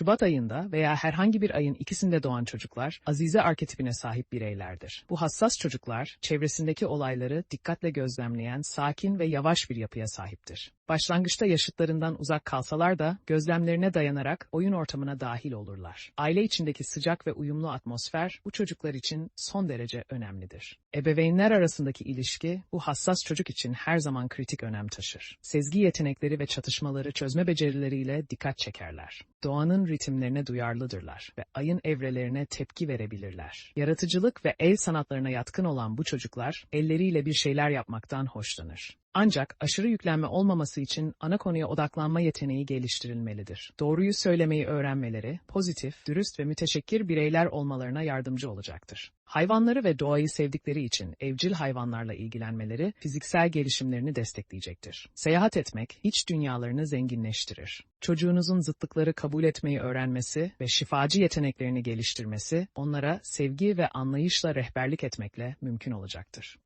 Şubat ayında veya herhangi bir ayın ikisinde doğan çocuklar Azize arketipine sahip bireylerdir. Bu hassas çocuklar çevresindeki olayları dikkatle gözlemleyen sakin ve yavaş bir yapıya sahiptir. Başlangıçta yaşıtlarından uzak kalsalar da gözlemlerine dayanarak oyun ortamına dahil olurlar. Aile içindeki sıcak ve uyumlu atmosfer bu çocuklar için son derece önemlidir. Ebeveynler arasındaki ilişki bu hassas çocuk için her zaman kritik önem taşır. Sezgi yetenekleri ve çatışmaları çözme becerileriyle dikkat çekerler. Doğanın ritimlerine duyarlıdırlar ve ayın evrelerine tepki verebilirler. Yaratıcılık ve el sanatlarına yatkın olan bu çocuklar elleriyle bir şeyler yapmaktan hoşlanır. Ancak aşırı yüklenme olmaması için ana konuya odaklanma yeteneği geliştirilmelidir. Doğruyu söylemeyi öğrenmeleri, pozitif, dürüst ve müteşekkir bireyler olmalarına yardımcı olacaktır. Hayvanları ve doğayı sevdikleri için evcil hayvanlarla ilgilenmeleri fiziksel gelişimlerini destekleyecektir. Seyahat etmek iç dünyalarını zenginleştirir. Çocuğunuzun zıtlıkları kabul etmeyi öğrenmesi ve şifacı yeteneklerini geliştirmesi onlara sevgi ve anlayışla rehberlik etmekle mümkün olacaktır.